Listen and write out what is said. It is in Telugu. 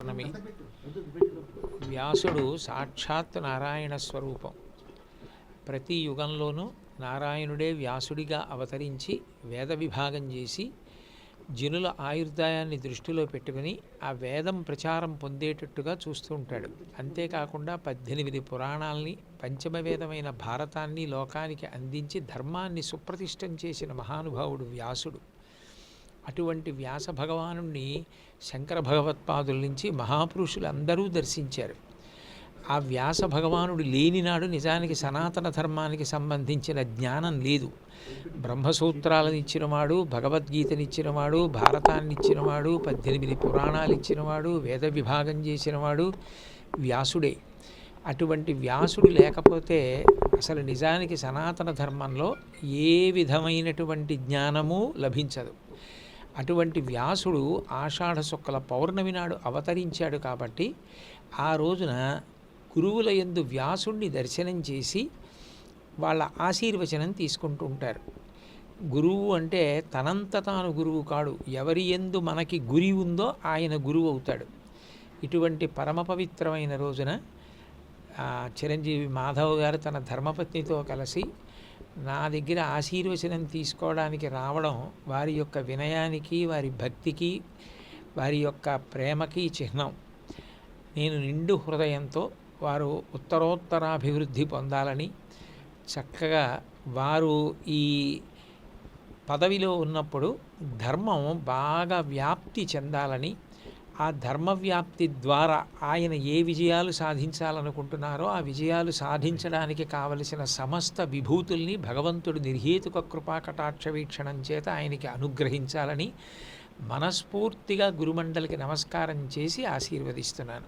పౌర్ణమి వ్యాసుడు సాక్షాత్ నారాయణ స్వరూపం. ప్రతి యుగంలోనూ నారాయణుడే వ్యాసుడిగా అవతరించి వేద విభాగం చేసి జనుల ఆయుర్దాయాన్ని దృష్టిలో పెట్టుకుని ఆ వేదం ప్రచారం పొందేటట్టుగా చూస్తూ ఉంటాడు. అంతేకాకుండా పద్దెనిమిది పురాణాల్ని పంచమవేదమైన భారతాన్ని లోకానికి అందించి ధర్మాన్ని సుప్రతిష్టం చేసిన మహానుభావుడు వ్యాసుడు. అటువంటి వ్యాస భగవాను శంకర భగవత్పాదుల నుంచి మహాపురుషులు అందరూ దర్శించారు. ఆ వ్యాస భగవానుడు లేనినాడు నిజానికి సనాతన ధర్మానికి సంబంధించిన జ్ఞానం లేదు. బ్రహ్మసూత్రాలను ఇచ్చినవాడు భగవద్గీతని ఇచ్చినవాడు భారతాన్ని ఇచ్చినవాడు పద్దెనిమిది పురాణాలు ఇచ్చినవాడు వేద విభాగం చేసినవాడు వ్యాసుడే. అటువంటి వ్యాసుడు లేకపోతే అసలు నిజానికి సనాతన ధర్మంలో ఏ విధమైనటువంటి జ్ఞానము లభించదు. అటువంటి వ్యాసుడు ఆషాఢ శుక్ల పౌర్ణమి నాడు అవతరించాడు కాబట్టి ఆ రోజున గురువుల యందు వ్యాసుణ్ణి దర్శనం చేసి వాళ్ళ ఆశీర్వచనం తీసుకుంటూ ఉంటారు. గురువు అంటే తనంత తాను గురువు కాడు. ఎవరి ఎందు మనకి గురి ఉందో ఆయన గురువు అవుతాడు. ఇటువంటి పరమ పవిత్రమైన రోజున చిరంజీవి మాధవ్ గారు తన ధర్మపత్నితో కలిసి నా దగ్గర ఆశీర్వచనం తీసుకోవడానికి రావడం వారి యొక్క వినయానికి వారి భక్తికి వారి యొక్క ప్రేమకి చిహ్నం. నేను నిండు హృదయంతో వారు ఉత్తరోత్తరాభివృద్ధి పొందాలని చక్కగా వారు ఈ పదవిలో ఉన్నప్పుడు ధర్మం బాగా వ్యాప్తి చెందాలని ఆ ధర్మవ్యాప్తి ద్వారా ఆయన ఏ విజయాలు సాధించాలనుకుంటున్నారో ఆ విజయాలు సాధించడానికి కావలసిన సమస్త విభూతుల్ని భగవంతుడు నిర్హేతుక కృపాకటాక్ష వీక్షణం చేత ఆయనకి అనుగ్రహించాలని మనస్ఫూర్తిగా గురుమండలికి నమస్కారం చేసి ఆశీర్వదిస్తున్నాను.